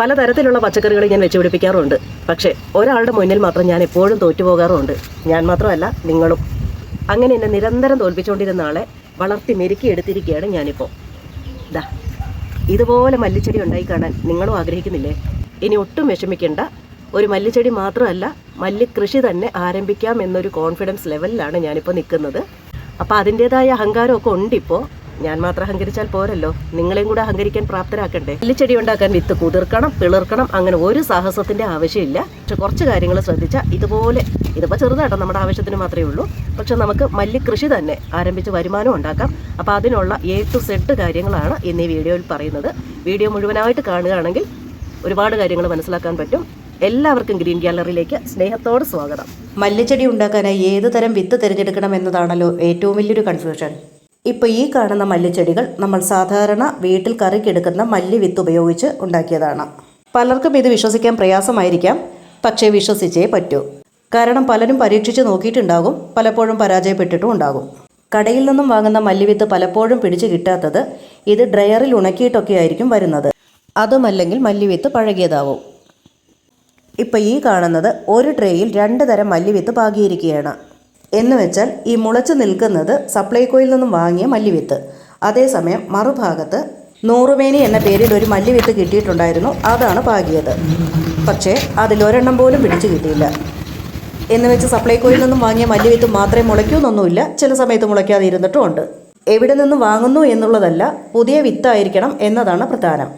പലതരത്തിലുള്ള പച്ചക്കറികൾ ഞാൻ വെച്ച് പിടിപ്പിക്കാറുണ്ട് പക്ഷേ ഒരാളുടെ മുന്നിൽ മാത്രം ഞാൻ എപ്പോഴും തോറ്റുപോകാറുണ്ട്. ഞാൻ മാത്രമല്ല നിങ്ങളും. അങ്ങനെ എന്നെ നിരന്തരം തോൽപ്പിച്ചുകൊണ്ടിരുന്ന ആളെ വളർത്തി മെരുക്കി എടുത്തിരിക്കുകയാണ് ഞാനിപ്പോൾ ദാ ഇതുപോലെ മല്ലിച്ചെടി ഉണ്ടായി കാണാൻ നിങ്ങളും ആഗ്രഹിക്കുന്നില്ലേ? ഇനി ഒട്ടും വിഷമിക്കേണ്ട. ഒരു മല്ലിച്ചെടി മാത്രമല്ല മല്ലിക്കൃഷി തന്നെ ആരംഭിക്കാം എന്നൊരു കോൺഫിഡൻസ് ലെവലിലാണ് ഞാനിപ്പോൾ നിൽക്കുന്നത്. അപ്പോൾ അതിന്റേതായ അഹങ്കാരമൊക്കെ ഉണ്ടിപ്പോൾ ഞാൻ മാത്രം അഹങ്കരിച്ചാൽ പോരല്ലോ. നിങ്ങളെയും കൂടെ അഹങ്കരിക്കാൻ പ്രാപ്തരാക്കണ്ടേ? എല്ലിച്ചെടി ഉണ്ടാക്കാൻ വിത്ത് കുതിർക്കണം പിളർക്കണം അങ്ങനെ ഒരു സാഹസത്തിന്റെ ആവശ്യമില്ല. പക്ഷെ കുറച്ച് കാര്യങ്ങൾ ശ്രദ്ധിച്ചാൽ ഇതുപോലെ ഇതിപ്പോൾ ചെറുതാട്ടോ നമ്മുടെ ആവശ്യത്തിന് മാത്രമേ ഉള്ളൂ. പക്ഷെ നമുക്ക് മല്ലിക്കൃഷി തന്നെ ആരംഭിച്ച് വരുമാനം ഉണ്ടാക്കാം. അപ്പോൾ അതിനുള്ള എ ടു സെഡ് കാര്യങ്ങളാണ് ഇന്ന് ഈ വീഡിയോയിൽ പറയുന്നത്. വീഡിയോ മുഴുവനായിട്ട് കാണുകയാണെങ്കിൽ ഒരുപാട് കാര്യങ്ങൾ മനസ്സിലാക്കാൻ പറ്റും. എല്ലാവർക്കും ഗ്രീൻ ഗ്യാലറിയിലേക്ക് സ്നേഹത്തോട് സ്വാഗതം. മല്ലിച്ചെടി ഉണ്ടാക്കാനായി ഏത് തരം വിത്ത് തിരഞ്ഞെടുക്കണം എന്നതാണല്ലോ ഏറ്റവും വലിയൊരു കൺഫ്യൂഷൻ ഇപ്പോൾ ഈ കാണുന്ന മല്ലിച്ചെടികൾ നമ്മൾ സാധാരണ വീട്ടിൽ കറിക്കെടുക്കുന്ന മല്ലി വിത്ത് ഉപയോഗിച്ച് ഉണ്ടാക്കിയതാണ്. പലർക്കും ഇത് വിശ്വസിക്കാൻ പ്രയാസമായിരിക്കാം പക്ഷേ വിശ്വസിച്ചേ പറ്റൂ. കാരണം പലരും പരീക്ഷിച്ച് നോക്കിയിട്ടുണ്ടാകും പലപ്പോഴും പരാജയപ്പെട്ടിട്ടും ഉണ്ടാകും. കടയിൽ നിന്നും വാങ്ങുന്ന മല്ലിവിത്ത് പലപ്പോഴും പിടിച്ചു കിട്ടാത്തത് ഇത് ഡ്രയറിൽ ഉണക്കിയിട്ടൊക്കെ ആയിരിക്കും വരുന്നത്. അതുമല്ലെങ്കിൽ മല്ലിവിത്ത് പഴകിയതാവും. ഇപ്പം ഈ കാണുന്നത് ഒരു ട്രേയിൽ രണ്ട് തരം മല്ലിവിത്ത് പാകിയിരിക്കുകയാണ്. എന്ന് വെച്ചാൽ ഈ മുളച്ച് നിൽക്കുന്നത് സപ്ലൈകോയിൽ നിന്നും വാങ്ങിയ മല്ലിവിത്ത്. അതേസമയം മറുഭാഗത്ത് നൂറുമേനി എന്ന പേരിൽ ഒരു മല്ലിവിത്ത് കിട്ടിയിട്ടുണ്ടായിരുന്നു. അതാണ് പാകിയത്. പക്ഷേ അതിലൊരെണ്ണം പോലും പിടിച്ചു കിട്ടിയില്ല. എന്ന് വെച്ച് സപ്ലൈകോയിൽ നിന്നും വാങ്ങിയ മല്ലിവിത്ത് മാത്രമേ മുളയ്ക്കൂന്നൊന്നുമില്ല. ചില സമയത്ത് മുളയ്ക്കാതെ ഇരുന്നിട്ടും ഉണ്ട്. എവിടെ നിന്ന് വാങ്ങുന്നു എന്നുള്ളതല്ല പുതിയ വിത്തായിരിക്കണം എന്നതാണ് പ്രധാനം.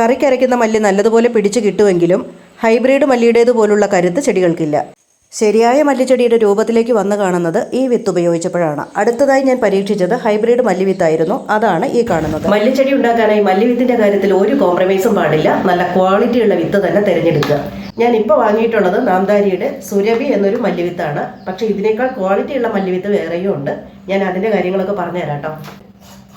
കറിക്കരയ്ക്കുന്ന മല്ലി നല്ലതുപോലെ പിടിച്ചു കിട്ടുമെങ്കിലും ഹൈബ്രിഡ് മല്ലിയുടേതുപോലുള്ള കരുത്ത് ചെടികൾക്കില്ല. ശരിയായ മല്ലിച്ചെടിയുടെ രൂപത്തിലേക്ക് വന്നു കാണുന്നത് ഈ വിത്ത് ഉപയോഗിച്ചപ്പോഴാണ്. അടുത്തതായി ഞാൻ പരീക്ഷിച്ചത് ഹൈബ്രിഡ് മല്ലിവിത്തായിരുന്നു. അതാണ് ഈ കാണുന്നത്. മല്ലിച്ചെടി ഉണ്ടാക്കാനായി മല്ലിവിത്തിന്റെ കാര്യത്തിൽ ഒരു കോംപ്രമൈസും പാടില്ല. നല്ല ക്വാളിറ്റിയുള്ള വിത്ത് തന്നെ തിരഞ്ഞെടുക്കുക. ഞാൻ ഇപ്പോൾ വാങ്ങിയിട്ടുള്ളത് നാംദാരിയുടെ സുരഭി എന്നൊരു മല്ലിവിത്താണ്. പക്ഷെ ഇതിനേക്കാൾ ക്വാളിറ്റിയുള്ള മല്ലിവിത്ത് വേറെയും ഉണ്ട്. ഞാൻ അതിന്റെ കാര്യങ്ങളൊക്കെ പറഞ്ഞു തരാം കേട്ടോ.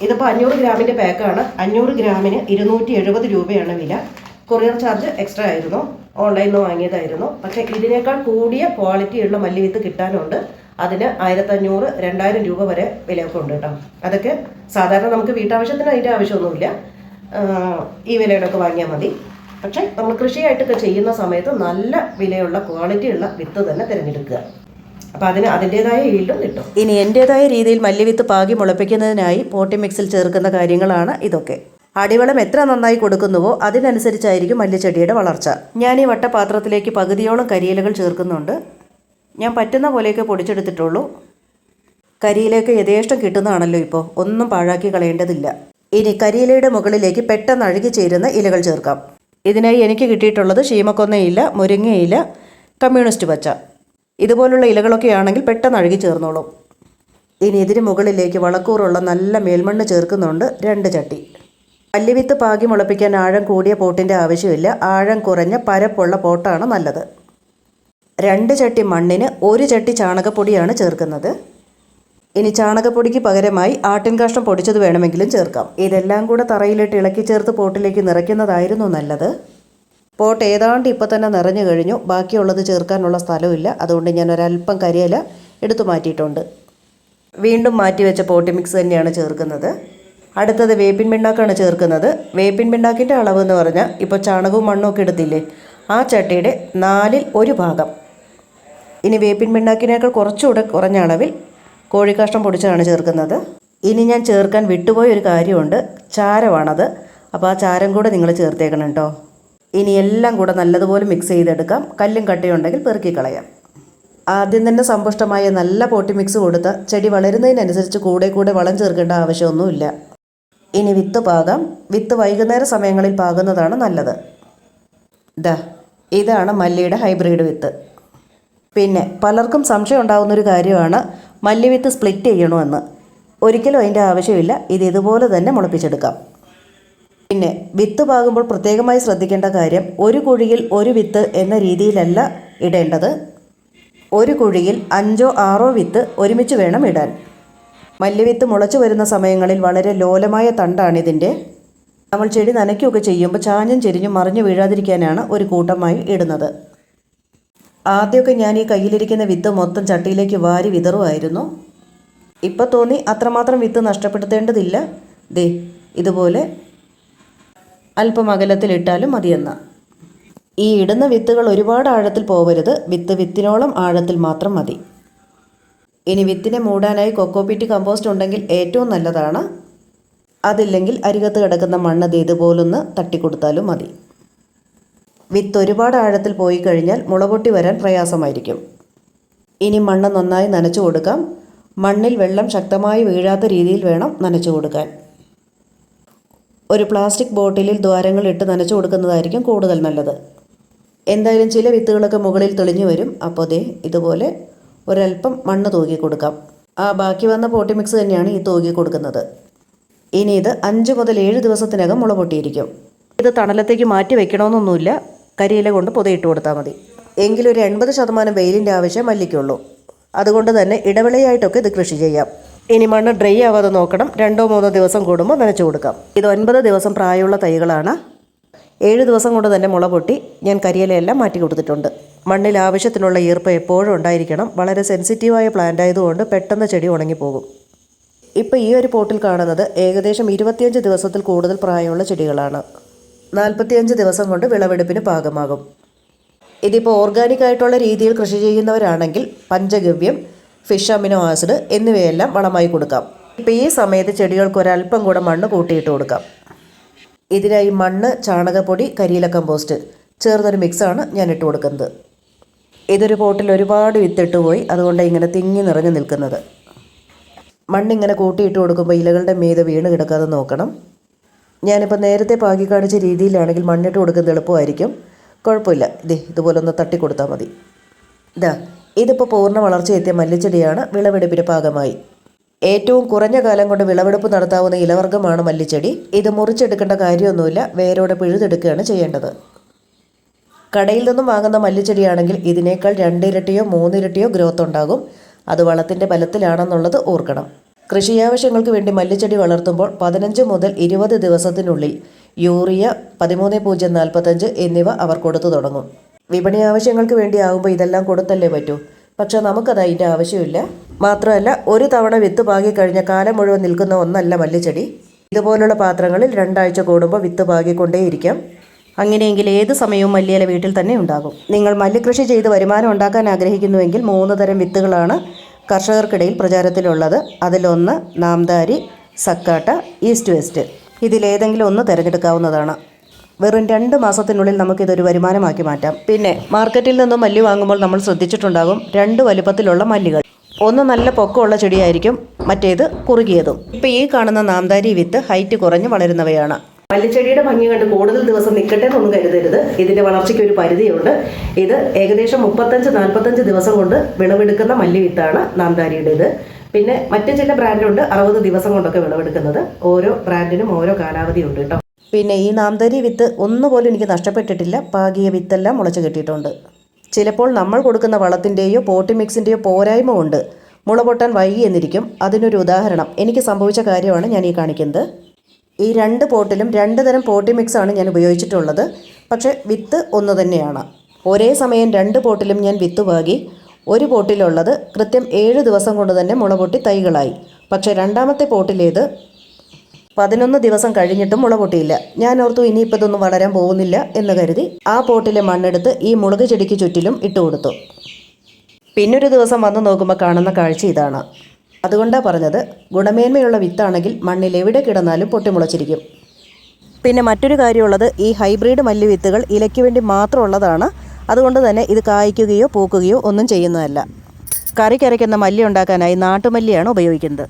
ഇതിപ്പോൾ അഞ്ഞൂറ് ഗ്രാമിന്റെ പാക്കാണ് അഞ്ഞൂറ് ഗ്രാമിന് ഇരുന്നൂറ്റി രൂപയാണ് വില. കൊറിയർ ചാർജ് എക്സ്ട്രാ ആയിരുന്നു. ഓൺലൈനിൽ നിന്ന് വാങ്ങിയതായിരുന്നു. പക്ഷേ ഇതിനേക്കാൾ കൂടിയ ക്വാളിറ്റിയുള്ള മല്ലിവിത്ത് കിട്ടാനുണ്ട്. അതിന് ആയിരത്തഞ്ഞൂറ് രണ്ടായിരം രൂപ വരെ വിലയൊക്കെ ഉണ്ട് കേട്ടോ. അതൊക്കെ സാധാരണ നമുക്ക് വീട്ടാവശ്യത്തിന് അതിന്റെ ആവശ്യമൊന്നുമില്ല. ഈ വിലയുടെയൊക്കെ വാങ്ങിയാൽ മതി. പക്ഷേ നമ്മൾ കൃഷിയായിട്ടൊക്കെ ചെയ്യുന്ന സമയത്ത് നല്ല വിലയുള്ള ക്വാളിറ്റിയുള്ള വിത്ത് തന്നെ തിരഞ്ഞെടുക്കുക. അപ്പോൾ അതിന് അതിന്റേതായ ഈൽഡും കിട്ടും. ഇനി എന്റേതായ രീതിയിൽ മല്ലിവിത്ത് പാകി മുളപ്പിക്കുന്നതിനായി പോട്ടി മിക്സിൽ ചേർക്കുന്ന കാര്യങ്ങളാണ് ഇതൊക്കെ. അടിവളം എത്ര നന്നായി കൊടുക്കുന്നുവോ അതിനനുസരിച്ചായിരിക്കും മല്ലിച്ചെടിയുടെ വളർച്ച. ഞാൻ ഈ വട്ടപാത്രത്തിലേക്ക് പകുതിയോളം കരിയിലകൾ ചേർക്കുന്നുണ്ട്. ഞാൻ പറ്റുന്ന പോലെയൊക്കെ പൊടിച്ചെടുത്തിട്ടുള്ളൂ. കരിയിലേക്ക് യഥേഷ്ടം കിട്ടുന്നതാണല്ലോ ഇപ്പോൾ ഒന്നും പാഴാക്കി കളയേണ്ടതില്ല. ഇനി കരിയിലയുടെ മുകളിലേക്ക് പെട്ടെന്ന് അഴുകി ചേരുന്ന ഇലകൾ ചേർക്കാം. ഇതിനായി എനിക്ക് കിട്ടിയിട്ടുള്ളത് ശീമക്കൊന്നയില മുരിങ്ങയില കമ്മ്യൂണിസ്റ്റ് പച്ച. ഇതുപോലുള്ള ഇലകളൊക്കെ ആണെങ്കിൽ പെട്ടെന്ന് അഴുകി ചേർന്നോളും. ഇനി ഇതിന് മുകളിലേക്ക് വളക്കൂറുള്ള നല്ല മേൽമണ്ണ് ചേർക്കുന്നുണ്ട് രണ്ട് ചട്ടി. മല്ലിവിത്ത് പാകി മുളപ്പിക്കാൻ ആഴം കൂടിയ പോട്ടിന്റെ ആവശ്യമില്ല. ആഴം കുറഞ്ഞ പരപ്പുള്ള പോട്ടാണ് നല്ലത്. രണ്ട് ചട്ടി മണ്ണിന് ഒരു ചട്ടി ചാണകപ്പൊടിയാണ് ചേർക്കുന്നത്. ഇനി ചാണകപ്പൊടിക്ക് പകരമായി ആട്ടിൻ കാഷ്ടം പൊടിച്ചത് വേണമെങ്കിലും ചേർക്കാം. ഇതെല്ലാം കൂടെ തറയിലിട്ട് ഇളക്കി ചേർത്ത് പോട്ടിലേക്ക് നിറയ്ക്കുന്നതായിരുന്നു നല്ലത്. പോട്ട് ഏതാണ്ട് ഇപ്പോൾ തന്നെ നിറഞ്ഞു കഴിഞ്ഞു. ബാക്കിയുള്ളത് ചേർക്കാനുള്ള സ്ഥലമില്ല അതുകൊണ്ട് ഞാൻ ഒരല്പം കരിയില എടുത്തു മാറ്റിയിട്ടുണ്ട്. വീണ്ടും മാറ്റി വെച്ച പോട്ടി മിക്സ് തന്നെയാണ് ചേർക്കുന്നത്. അടുത്തത് വേപ്പിൻ പിണ്ണാക്കാണ് ചേർക്കുന്നത്. വേപ്പിൻ പിണ്ണാക്കിന്റെ അളവ് എന്ന് പറഞ്ഞാൽ ഇപ്പോൾ ചാണകവും മണ്ണും ഒക്കെ എടുത്തില്ലേ? ആ ചട്ടിയുടെ നാലിൽ ഒരു ഭാഗം. ഇനി വേപ്പിൻ പിണ്ണാക്കിനേക്കാൾ കുറച്ചുകൂടെ കുറഞ്ഞ അളവിൽ കോഴിക്കാഷ്ടം പൊടിച്ചാണ് ചേർക്കുന്നത്. ഇനി ഞാൻ ചേർക്കാൻ വിട്ടുപോയ ഒരു കാര്യമുണ്ട്. ചാരമാണത്. അപ്പോൾ ആ ചാരം കൂടെ നിങ്ങൾ ചേർത്തേക്കണം കേട്ടോ. ഇനി എല്ലാം കൂടെ നല്ലതുപോലെ മിക്സ് ചെയ്തെടുക്കാം. കല്ലും കട്ടയും ഉണ്ടെങ്കിൽ പെറുക്കി കളയാം. ആദ്യം തന്നെ സമ്പുഷ്ടമായ നല്ല പോട്ടി മിക്സ് കൊടുത്ത ചെടി വളരുന്നതിനനുസരിച്ച് കൂടെ കൂടെ വളം ചേർക്കേണ്ട ആവശ്യമൊന്നുമില്ല. ഇനി വിത്ത് പാകാം വിത്ത് വൈകുന്നേര സമയങ്ങളിൽ പാകുന്നതാണ് നല്ലത്. ദ ഇതാണ് മല്ലിയുടെ ഹൈബ്രിഡ് വിത്ത്. പിന്നെ പലർക്കും സംശയം ഉണ്ടാകുന്ന ഒരു കാര്യമാണ് മല്ലിവിത്ത് സ്പ്ലിറ്റ് ചെയ്യണമെന്ന് ഒരിക്കലും അതിന്റെ ആവശ്യമില്ല ഇത് ഇതുപോലെ തന്നെ മുളപ്പിച്ചെടുക്കാം. പിന്നെ വിത്ത് പാകുമ്പോൾ പ്രത്യേകമായി ശ്രദ്ധിക്കേണ്ട കാര്യം ഒരു കുഴിയിൽ ഒരു വിത്ത് എന്ന രീതിയിലല്ല ഇടേണ്ടത്. ഒരു കുഴിയിൽ അഞ്ചോ ആറോ വിത്ത് ഒരുമിച്ച് വേണം ഇടാൻ. മല്ലിവിത്ത് മുളച്ചു വരുന്ന സമയങ്ങളിൽ വളരെ ലോലമായ തണ്ടാണിതിന്റെ നമ്മൾ ചെടി നനയ്ക്കുകയൊക്കെ ചെയ്യുമ്പോൾ ചാഞ്ഞും ചെരിഞ്ഞും മറിഞ്ഞു വീഴാതിരിക്കാനാണ് ഒരു കൂട്ടമായി ഇടുന്നത്. ആദ്യമൊക്കെ ഞാൻ ഈ കയ്യിലിരിക്കുന്ന വിത്ത് മൊത്തം ചട്ടിയിലേക്ക് വാരി വിതറുമായിരുന്നു. ഇപ്പം തോന്നി അത്രമാത്രം വിത്ത് നഷ്ടപ്പെടുത്തേണ്ടതില്ല. ദേ ഇതുപോലെ അല്പം അകലത്തിലിട്ടാലും മതിയെന്ന. ഈ ഇടുന്ന വിത്തുകൾ ഒരുപാട് ആഴത്തിൽ പോവരുത്. വിത്ത് വിത്തിനോളം ആഴത്തിൽ മാത്രം മതി. ഇനി വിത്തിനെ മൂടാനായി കൊക്കോപിറ്റ് കമ്പോസ്റ്റ് ഉണ്ടെങ്കിൽ ഏറ്റവും നല്ലതാണ്. അതില്ലെങ്കിൽ അരികത്ത് കിടക്കുന്ന മണ്ണ് ഇതുപോലൊന്ന് തട്ടിക്കൊടുത്താലും മതി. വിത്ത് ഒരുപാട് ആഴത്തിൽ പോയി കഴിഞ്ഞാൽ മുളപൊട്ടി വരാൻ പ്രയാസമായിരിക്കും. ഇനി മണ്ണ് നന്നായി നനച്ചു കൊടുക്കാം. മണ്ണിൽ വെള്ളം ശക്തമായി വീഴാത്ത രീതിയിൽ വേണം നനച്ചു കൊടുക്കാൻ. ഒരു പ്ലാസ്റ്റിക് ബോട്ടിലിൽ ദ്വാരങ്ങൾ ഇട്ട് നനച്ചു കൊടുക്കുന്നതായിരിക്കും കൂടുതൽ നല്ലത്. എന്തായാലും ചില വിത്തുകളൊക്കെ മുകളിൽ തെളിഞ്ഞു വരും. അപ്പോൾ ദേ ഇതുപോലെ ഒരല്പം മണ്ണ് തൂകി കൊടുക്കാം. ആ ബാക്കി വന്ന പോട്ടി മിക്സ് തന്നെയാണ് ഈ തൂകി കൊടുക്കുന്നത്. ഇനി ഇത് അഞ്ച് മുതൽ ഏഴ് ദിവസത്തിനകം മുള പൊട്ടിയിരിക്കും. ഇത് തണലത്തേക്ക് മാറ്റി വെക്കണമെന്നൊന്നുമില്ല. കരിയില കൊണ്ട് പുതയിട്ട് കൊടുത്താൽ മതി. എങ്കിലും ഒരു എൺപത് ശതമാനം വെയിലിന്റെ ആവശ്യം മല്ലിക്കുള്ളൂ. അതുകൊണ്ട് തന്നെ ഇടവിളയായിട്ടൊക്കെ ഇത് കൃഷി ചെയ്യാം. ഇനി മണ്ണ് ഡ്രൈ ആവാതെ നോക്കണം. രണ്ടോ മൂന്നോ ദിവസം കൂടുമ്പോൾ നനച്ചു കൊടുക്കാം. ഇത് ഒൻപത് ദിവസം പ്രായമുള്ള തൈകളാണ്. ഏഴ് ദിവസം കൊണ്ട് തന്നെ മുള പൊട്ടി ഞാൻ കരിയിലയെല്ലാം മാറ്റി കൊടുത്തിട്ടുണ്ട്. മണ്ണിൽ ആവശ്യത്തിനുള്ള ഈർപ്പം എപ്പോഴും ഉണ്ടായിരിക്കണം. വളരെ സെൻസിറ്റീവായ പ്ലാന്റ് ആയതുകൊണ്ട് പെട്ടെന്ന് ചെടി ഉണങ്ങിപ്പോകും. ഇപ്പോൾ ഈ ഒരു പോട്ടിൽ കാണുന്നത് ഏകദേശം ഇരുപത്തിയഞ്ച് ദിവസത്തിൽ കൂടുതൽ പ്രായമുള്ള ചെടികളാണ്. നാൽപ്പത്തിയഞ്ച് ദിവസം കൊണ്ട് വിളവെടുപ്പിന് പാകമാകും. ഇതിപ്പോൾ ഓർഗാനിക് ആയിട്ടുള്ള രീതിയിൽ കൃഷി ചെയ്യുന്നവരാണെങ്കിൽ പഞ്ചഗവ്യം ഫിഷ് അമിനോ ആസിഡ് എന്നിവയെല്ലാം വളമായി കൊടുക്കാം. ഇപ്പോൾ ഈ സമയത്ത് ചെടികൾക്ക് ഒരല്പം കൂടെ മണ്ണ് കൂട്ടിയിട്ട് കൊടുക്കാം. ഇതിനായി മണ്ണ് ചാണകപ്പൊടി കരിയില കമ്പോസ്റ്റ് ചേർന്നൊരു മിക്സാണ് ഞാൻ ഇട്ട് കൊടുക്കുന്നത്. ഇതൊരു പോട്ടിൽ ഒരുപാട് വിത്തിട്ട് പോയി അതുകൊണ്ട് ഇങ്ങനെ തിങ്ങി നിറഞ്ഞു നിൽക്കുന്നത്. മണ്ണിങ്ങനെ കൂട്ടിയിട്ട് കൊടുക്കുമ്പോൾ ഇലകളുടെ മീതെ വീണ് കിടക്കാതെ നോക്കണം. ഞാനിപ്പോൾ നേരത്തെ പാകി കാണിച്ച രീതിയിലാണെങ്കിൽ മണ്ണിട്ട് കൊടുക്കുന്നത് എളുപ്പമായിരിക്കും. കുഴപ്പമില്ല. ഇതേ ഇതുപോലെ ഒന്ന് തട്ടി കൊടുത്താൽ മതി. ഇതാ ഇതിപ്പോൾ പൂർണ വളർച്ചയെത്തിയ മല്ലിച്ചെടിയാണ് വിളവെടുപ്പിന് ഭാഗമായി. ഏറ്റവും കുറഞ്ഞ കാലം കൊണ്ട് വിളവെടുപ്പ് നടത്താവുന്ന ഇലവർഗമാണ് മല്ലിച്ചെടി. ഇത് മുറിച്ചെടുക്കേണ്ട കാര്യമൊന്നുമില്ല. വേരോടെ പിഴുതെടുക്കുകയാണ് ചെയ്യേണ്ടത്. കടയിൽ നിന്നും വാങ്ങുന്ന മല്ലിച്ചെടിയാണെങ്കിൽ ഇതിനേക്കാൾ രണ്ടിരട്ടിയോ മൂന്നിരട്ടിയോ ഗ്രോത്ത് ഉണ്ടാകും. അത് വളത്തിന്റെ ബലത്തിലാണെന്നുള്ളത് ഓർക്കണം. കൃഷി ആവശ്യങ്ങൾക്ക് വേണ്ടി മല്ലിച്ചെടി വളർത്തുമ്പോൾ പതിനഞ്ച് മുതൽ ഇരുപത് ദിവസത്തിനുള്ളിൽ യൂറിയ പതിമൂന്ന് പൂജ്യം നാൽപ്പത്തഞ്ച് എന്നിവ അവർ കൊടുത്തു തുടങ്ങും. വിപണി ആവശ്യങ്ങൾക്ക് വേണ്ടി ആകുമ്പോൾ ഇതെല്ലാം കൊടുത്തല്ലേ പറ്റൂ? പക്ഷേ നമുക്കത് അതിന്റെ ആവശ്യമില്ല. മാത്രമല്ല ഒരു തവണ വിത്ത് പാകി കഴിഞ്ഞ കാലം മുഴുവൻ നിൽക്കുന്ന ഒന്നല്ല മല്ലിച്ചെടി. ഇതുപോലുള്ള പാത്രങ്ങളിൽ രണ്ടാഴ്ച കൂടുമ്പോൾ വിത്ത് പാകിക്കൊണ്ടേയിരിക്കാം. അങ്ങനെയെങ്കിൽ ഏത് സമയവും മല്ലിയില വീട്ടിൽ തന്നെ ഉണ്ടാകും. നിങ്ങൾ മല്ലികൃഷി ചെയ്ത് വരുമാനം ഉണ്ടാക്കാൻ ആഗ്രഹിക്കുന്നുവെങ്കിൽ മൂന്ന് തരം വിത്തുകളാണ് കർഷകർക്കിടയിൽ പ്രചാരത്തിലുള്ളത്. അതിലൊന്ന് നാംദാരി സക്കാട്ട ഈസ്റ്റ് വെസ്റ്റ്. ഇതിലേതെങ്കിലും ഒന്ന് തിരഞ്ഞെടുക്കാവുന്നതാണ്. വെറും രണ്ട് മാസത്തിനുള്ളിൽ നമുക്കിതൊരു വരുമാനമാക്കി മാറ്റാം. പിന്നെ മാർക്കറ്റിൽ നിന്നും മല്ലി വാങ്ങുമ്പോൾ നമ്മൾ ശ്രദ്ധിച്ചിട്ടുണ്ടാകും രണ്ട് വലുപ്പത്തിലുള്ള മല്ലികൾ. ഒന്ന് നല്ല പൊക്കമുള്ള ചെടിയായിരിക്കും മറ്റേത് കുറുകിയതും. ഇപ്പം ഈ കാണുന്ന നാംദാരി വിത്ത് ഹൈറ്റ് കുറഞ്ഞ് വളരുന്നവയാണ്. മല്ലിച്ചെടിയുടെ ഭംഗി കണ്ട് കൂടുതൽ ദിവസം നിൽക്കട്ടെ എന്നൊന്നും കരുതരുത്. ഇതിന്റെ വളർച്ചയ്ക്ക് ഒരു പരിധിയുണ്ട്. ഇത് ഏകദേശം മുപ്പത്തഞ്ച് നാൽപ്പത്തഞ്ച് ദിവസം കൊണ്ട് വിളവെടുക്കുന്ന മല്ലി വിത്താണ് നാംദാരിയുടേത്. പിന്നെ മറ്റു ചില ബ്രാൻഡുണ്ട് അറുപത് ദിവസം കൊണ്ടൊക്കെ വിളവെടുക്കുന്നത്. ഓരോ ബ്രാൻഡിനും ഓരോ കാലാവധി ഉണ്ട് കേട്ടോ. പിന്നെ ഈ നാംദാരി വിത്ത് ഒന്നുപോലും എനിക്ക് നഷ്ടപ്പെട്ടിട്ടില്ല. പാകിയ വിത്തെല്ലാം മുളച്ചു കിട്ടിയിട്ടുണ്ട്. ചിലപ്പോൾ നമ്മൾ കൊടുക്കുന്ന വളത്തിന്റെയോ പോട്ടി മിക്സിന്റെയോ പോരായ്മ ഉണ്ട് മുള പൊട്ടാൻ വൈകി എന്നിരിക്കും അതിനൊരു ഉദാഹരണം. എനിക്ക് സംഭവിച്ച കാര്യമാണ് ഞാൻ ഈ കാണിക്കുന്നത്. ഈ രണ്ട് പോട്ടിലും രണ്ട് തരം പോട്ടി മിക്സാണ് ഞാൻ ഉപയോഗിച്ചിട്ടുള്ളത്. പക്ഷേ വിത്ത് ഒന്ന് തന്നെയാണ്. ഒരേ സമയം രണ്ട് പോട്ടിലും ഞാൻ വിത്ത് പാകി ഒരു പോട്ടിലുള്ളത് കൃത്യം ഏഴ് ദിവസം കൊണ്ട് തന്നെ മുള പൊട്ടി തൈകളായി. പക്ഷേ രണ്ടാമത്തെ പോട്ടിലേത് പതിനൊന്ന് ദിവസം കഴിഞ്ഞിട്ടും മുള പൊട്ടിയില്ല. ഞാൻ ഓർത്തു ഇനിയിപ്പോൾ ഇതൊന്നും വളരാൻ പോകുന്നില്ല എന്ന് കരുതി ആ പോട്ടിലെ മണ്ണെടുത്ത് ഈ മുളക് ചെടിക്ക് ചുറ്റിലും ഇട്ടുകൊടുത്തു പിന്നൊരു ദിവസം വന്ന് നോക്കുമ്പോൾ കാണുന്ന കാഴ്ച ഇതാണ്. അതുകൊണ്ടാണ് പറഞ്ഞത് ഗുണമേന്മയുള്ള വിത്താണെങ്കിൽ മണ്ണിൽ എവിടെ കിടന്നാലും പൊട്ടിമുളച്ചിരിക്കും. പിന്നെ മറ്റൊരു കാര്യമുള്ളത് ഈ ഹൈബ്രിഡ് മല്ലി വിത്തുകൾ ഇലയ്ക്ക് വേണ്ടി മാത്രമുള്ളതാണ്. അതുകൊണ്ട് തന്നെ ഇത് കായ്ക്കുകയോ പൂക്കുകയോ ഒന്നും ചെയ്യുന്നതല്ല. കറിക്കരയ്ക്കുന്ന മല്ലി ഉണ്ടാക്കാനായി നാട്ടുമല്ലിയാണ് ഉപയോഗിക്കുന്നത്.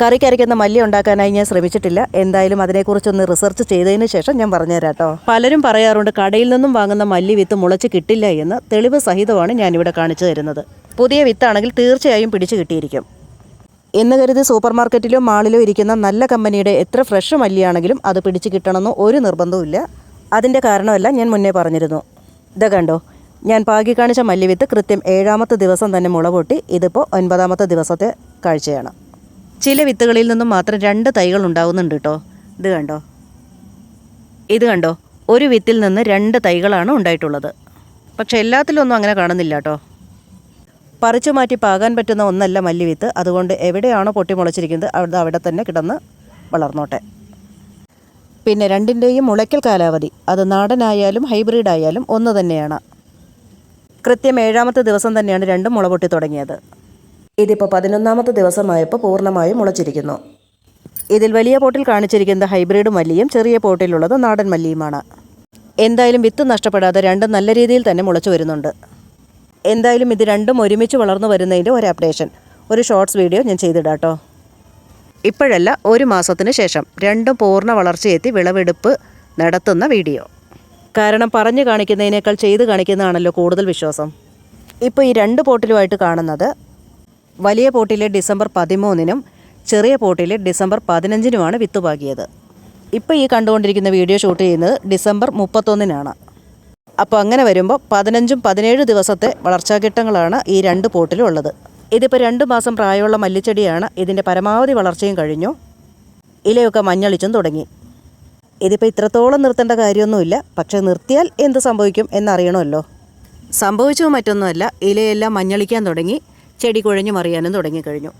കറിക്കരയ്ക്കുന്ന മല്ലി ഉണ്ടാക്കാനായി ഞാൻ ശ്രമിച്ചിട്ടില്ല. എന്തായാലും അതിനെക്കുറിച്ചൊന്ന് റിസർച്ച് ചെയ്തതിന് ശേഷം ഞാൻ പറഞ്ഞുതരാം കേട്ടോ പലരും പറയാറുണ്ട് കടയിൽ നിന്നും വാങ്ങുന്ന മല്ലി വിത്ത് മുളച്ച് കിട്ടില്ല എന്ന്. തെളിവ് സഹിതമാണ് ഞാനിവിടെ കാണിച്ചു തരുന്നത്. പുതിയ വിത്താണെങ്കിൽ തീർച്ചയായും പിടിച്ചു കിട്ടിയിരിക്കും. എന്ന് കരുതി സൂപ്പർ മാർക്കറ്റിലോ മാളിലോ ഇരിക്കുന്ന നല്ല കമ്പനിയുടെ എത്ര ഫ്രഷ് മല്ലിയാണെങ്കിലും അത് പിടിച്ച് കിട്ടണമെന്നോ ഒരു നിർബന്ധവുമില്ല അതിന്റെ കാരണമല്ല ഞാൻ മുന്നേ പറഞ്ഞിരുന്നു. ഇത് കണ്ടോ ഞാൻ പാകി കാണിച്ച മല്ലിവിത്ത് കൃത്യം ഏഴാമത്തെ ദിവസം തന്നെ മുള പൊട്ടി. ഇതിപ്പോൾ ഒൻപതാമത്തെ ദിവസത്തെ കാഴ്ചയാണ്. ചില വിത്തുകളിൽ നിന്നും മാത്രം രണ്ട് തൈകൾ ഉണ്ടാകുന്നുണ്ട് കേട്ടോ ഇത് കണ്ടോ ഇത് കണ്ടോ ഒരു വിത്തിൽ നിന്ന് രണ്ട് തൈകളാണ് ഉണ്ടായിട്ടുള്ളത്. പക്ഷെ എല്ലാത്തിലൊന്നും അങ്ങനെ കാണുന്നില്ല കേട്ടോ പറിച്ചു മാറ്റി പാകാൻ പറ്റുന്ന ഒന്നല്ല മല്ലിവിത്ത്. അതുകൊണ്ട് എവിടെയാണോ പൊട്ടി മുളച്ചിരിക്കുന്നത് അവിടെ അവിടെ തന്നെ കിടന്ന് വളർന്നോട്ടെ. പിന്നെ രണ്ടിന്റെയും മുളയ്ക്കൽ കാലാവധി. അത് നാടനായാലും ഹൈബ്രിഡ് ആയാലും ഒന്ന് തന്നെയാണ്. കൃത്യം ഏഴാമത്തെ ദിവസം തന്നെയാണ് രണ്ടും മുള പൊട്ടി തുടങ്ങിയത്. ഇതിപ്പോൾ പതിനൊന്നാമത്തെ ദിവസമായപ്പോൾ പൂർണമായും മുളച്ചിരിക്കുന്നു. ഇതിൽ വലിയ പോട്ടിൽ കാണിച്ചിരിക്കുന്ന ഹൈബ്രിഡ് മല്ലിയും ചെറിയ പോട്ടിലുള്ളത് നാടൻ മല്ലിയുമാണ്. എന്തായാലും വിത്ത് നഷ്ടപ്പെടാതെ രണ്ടും നല്ല രീതിയിൽ തന്നെ മുളച്ചു വരുന്നുണ്ട്. എന്തായാലും ഇത് രണ്ടും ഒരുമിച്ച് വളർന്നു വരുന്നതിന്റെ ഒരു അപ്ഡേഷൻ ഒരു ഷോർട്സ് വീഡിയോ ഞാൻ ചെയ്തിടാം കേട്ടോ ഇപ്പോഴല്ല ഒരു മാസത്തിന് ശേഷം രണ്ടും പൂർണ വളർച്ചയെത്തി വിളവെടുപ്പ് നടത്തുന്ന വീഡിയോ. കാരണം പറഞ്ഞു കാണിക്കുന്നതിനേക്കാൾ ചെയ്ത് കാണിക്കുന്നതാണല്ലോ കൂടുതൽ വിശ്വാസം. ഇപ്പോൾ ഈ രണ്ട് പോട്ടിലുമായിട്ട് കാണുന്നത് വലിയ പോട്ടിലെ ഡിസംബർ പതിമൂന്നിനും ചെറിയ പോട്ടിലെ ഡിസംബർ പതിനഞ്ചിനുമാണ് വിത്ത് പാകിയത് ഇപ്പോൾ ഈ കണ്ടുകൊണ്ടിരിക്കുന്ന വീഡിയോ ഷൂട്ട് ചെയ്യുന്നത് ഡിസംബർ മുപ്പത്തൊന്നിനാണ്. അപ്പോൾ അങ്ങനെ വരുമ്പോൾ പതിനഞ്ചും പതിനേഴ് ദിവസത്തെ വളർച്ചാഘട്ടങ്ങളാണ് ഈ രണ്ട് പോട്ടിലും ഉള്ളത്. ഇതിപ്പോൾ രണ്ട് മാസം പ്രായമുള്ള മല്ലിച്ചെടിയാണ് ഇതിന്റെ പരമാവധി വളർച്ചയും കഴിഞ്ഞു. ഇലയൊക്കെ മഞ്ഞളിച്ചും തുടങ്ങി. ഇതിപ്പോൾ ഇത്രത്തോളം നിർത്തേണ്ട കാര്യമൊന്നുമില്ല. പക്ഷേ നിർത്തിയാൽ എന്ത് സംഭവിക്കും എന്നറിയണമല്ലോ. സംഭവിച്ചോ മറ്റൊന്നുമല്ല ഇലയെല്ലാം മഞ്ഞളിക്കാൻ തുടങ്ങി ചെടി കുഴഞ്ഞു മറിയാനും തുടങ്ങിക്കഴിഞ്ഞു.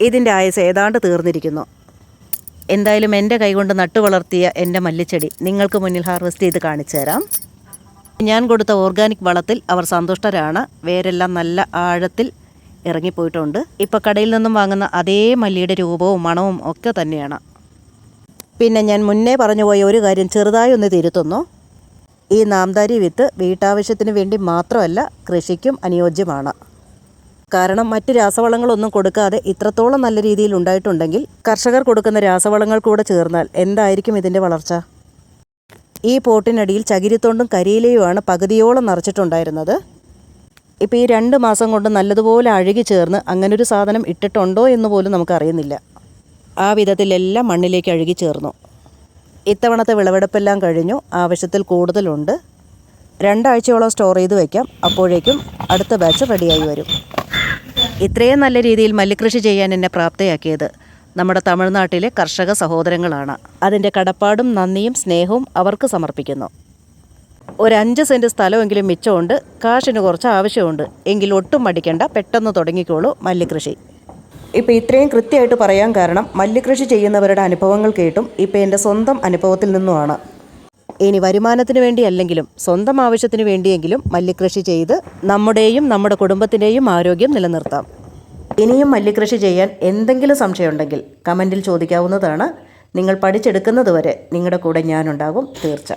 ഇതിന്റെ ആയസ് ഏതാണ്ട് തീർന്നിരിക്കുന്നു. എന്തായാലും എന്റെ കൈകൊണ്ട് നട്ടു വളർത്തിയ എന്റെ മല്ലിച്ചെടി നിങ്ങൾക്ക് മുന്നിൽ ഹാർവെസ്റ്റ് ചെയ്ത് കാണിച്ചു തരാം ഞാൻ കൊടുത്ത ഓർഗാനിക് വളത്തിൽ അവർ സന്തുഷ്ടരാണ്. വേരെല്ലാം നല്ല ആഴത്തിൽ ഇറങ്ങിപ്പോയിട്ടുണ്ട്. ഇപ്പോൾ കടയിൽ നിന്നും വാങ്ങുന്ന അതേ മല്ലിയുടെ രൂപവും മണവും ഒക്കെ തന്നെയാണ്. പിന്നെ ഞാൻ മുന്നേ പറഞ്ഞു പോയ ഒരു കാര്യം ചെറുതായി ഒന്ന് തിരുത്തുന്നു. ഈ നാംദാരി വിത്ത് വീട്ടാവശ്യത്തിന് വേണ്ടി മാത്രമല്ല കൃഷിക്കും അനുയോജ്യമാണ്. കാരണം മറ്റ് രാസവളങ്ങളൊന്നും കൊടുക്കാതെ ഇത്രത്തോളം നല്ല രീതിയിൽ ഉണ്ടായിട്ടുണ്ടെങ്കിൽ കർഷകർ കൊടുക്കുന്ന രാസവളങ്ങൾ കൂടെ ചേർന്നാൽ എന്തായിരിക്കും ഇതിന്റെ വളർച്ച? ഈ പോട്ടിനടിയിൽ ചകിരിത്തൊണ്ടും കരിയിലയുമാണ് പകുതിയോളം നിറച്ചിട്ടുണ്ടായിരുന്നത്. ഇപ്പോൾ ഈ രണ്ട് മാസം കൊണ്ട് നല്ലതുപോലെ അഴുകി ചേർന്ന് അങ്ങനൊരു സാധനം ഇട്ടിട്ടുണ്ടോ എന്ന് പോലും നമുക്കറിയുന്നില്ല. ആ വിധത്തിലെല്ലാം മണ്ണിലേക്ക് അഴുകി ചേർന്നു. ഇത്തവണത്തെ വിളവെടുപ്പെല്ലാം കഴിഞ്ഞു. ആവശ്യത്തിൽ കൂടുതലുണ്ട്. രണ്ടാഴ്ചയോളം സ്റ്റോർ ചെയ്ത് വയ്ക്കാം അപ്പോഴേക്കും അടുത്ത ബാച്ച് റെഡിയായി വരും. ഇത്രയും നല്ല രീതിയിൽ മല്ലികൃഷി ചെയ്യാൻ എന്നെ പ്രാപ്തയാക്കിയത് നമ്മുടെ തമിഴ്നാട്ടിലെ കർഷക സഹോദരങ്ങളാണ്. അതിന്റെ കടപ്പാടും നന്ദിയും സ്നേഹവും അവർക്ക് സമർപ്പിക്കുന്നു. ഒരു അഞ്ച് സെന്റ് സ്ഥലമെങ്കിലും മിച്ചമുണ്ട്. കാശിന് കുറച്ച് ആവശ്യമുണ്ട്. എങ്കിൽ ഒട്ടും മടിക്കേണ്ട. പെട്ടെന്ന് തുടങ്ങിക്കോളൂ മല്ലികൃഷി. ഇപ്പോൾ ഇത്രയും കൃത്യമായിട്ട് പറയാൻ കാരണം മല്ലികൃഷി ചെയ്യുന്നവരുടെ അനുഭവങ്ങൾ കേട്ടും ഇപ്പോൾ എന്റെ സ്വന്തം അനുഭവത്തിൽ നിന്നുമാണ്. ഇനി വരുമാനത്തിന് വേണ്ടി അല്ലെങ്കിലും സ്വന്തം ആവശ്യത്തിന് വേണ്ടിയെങ്കിലും മല്ലികൃഷി ചെയ്ത് നമ്മുടെയും നമ്മുടെ കുടുംബത്തിന്റെയും ആരോഗ്യം നിലനിർത്താം. ഇനിയും മല്ലികൃഷി ചെയ്യാൻ എന്തെങ്കിലും സംശയമുണ്ടെങ്കിൽ കമന്റിൽ ചോദിക്കാവുന്നതാണ്. നിങ്ങൾ പഠിച്ചെടുക്കുന്നതുവരെ നിങ്ങളുടെ കൂടെ ഞാനുണ്ടാകും. തീർച്ച